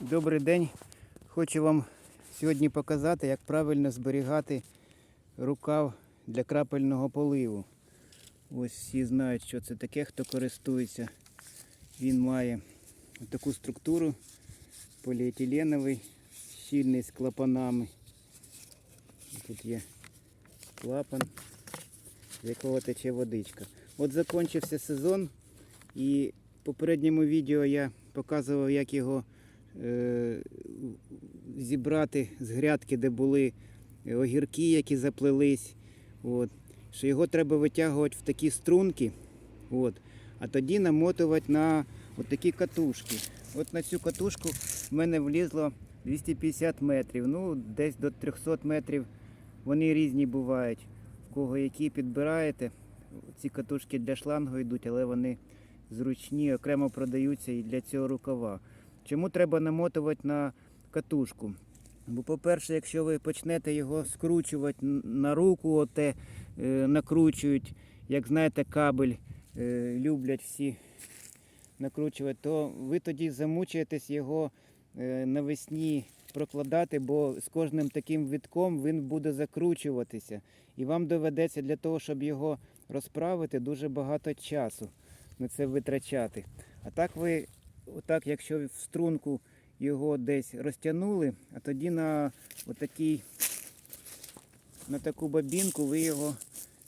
Добрий день. Хочу вам сьогодні показати, як правильно зберігати рукав для крапельного поливу. Ось всі знають, що це таке, хто користується. Він має таку структуру поліетиленовий, щільний з клапанами. Тут є клапан, з якого тече водичка. От закінчився сезон і в попередньому відео я показував, як його зібрати з грядки, де були огірки, які заплелись. От. Що його треба витягувати в такі струнки, от, а тоді намотувати на такі катушки. От на цю катушку в мене влізло 250 метрів, ну десь до 300 метрів. Вони різні бувають. В кого які підбираєте. Ці катушки для шлангу йдуть, але вони зручні, окремо продаються і для цього рукава. Чому треба намотувати на катушку? Бо, по-перше, якщо ви почнете його скручувати на руку, оте, е, накручують, як знаєте, кабель е, люблять всі накручувати, то ви тоді замучаєтесь його е, навесні прокладати, бо з кожним таким витком він буде закручуватися. І вам доведеться для того, щоб його розправити, дуже багато часу на це витрачати. А так ви, отак, якщо в струнку його десь розтягнули, а тоді на отакий, на таку бабінку ви його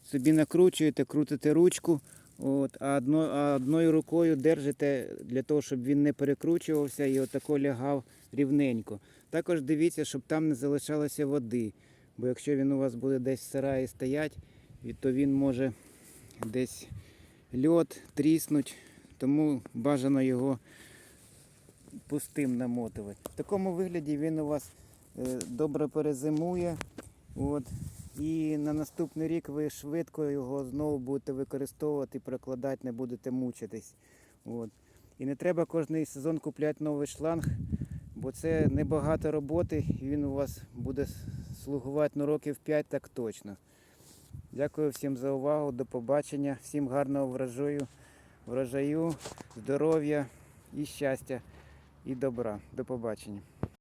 собі накручуєте, крутите ручку, от, а, одно, а одною рукою держите для того, щоб він не перекручувався і отако лягав рівненько. Також дивіться, щоб там не залишалося води. Бо якщо він у вас буде десь в сараї стоять, то він може десь льот тріснуть, тому бажано його пустим намотувати. В такому вигляді він у вас е, добре перезимує. От, і на наступний рік ви швидко його знову будете використовувати, прокладати, не будете мучитись. От. І не треба кожний сезон купляти новий шланг, бо це небагато роботи, і він у вас буде слугувати на років 5 так точно. Дякую всім за увагу, до побачення, всім гарного врожаю, врожаю, здоров'я і щастя і добра. До побачення.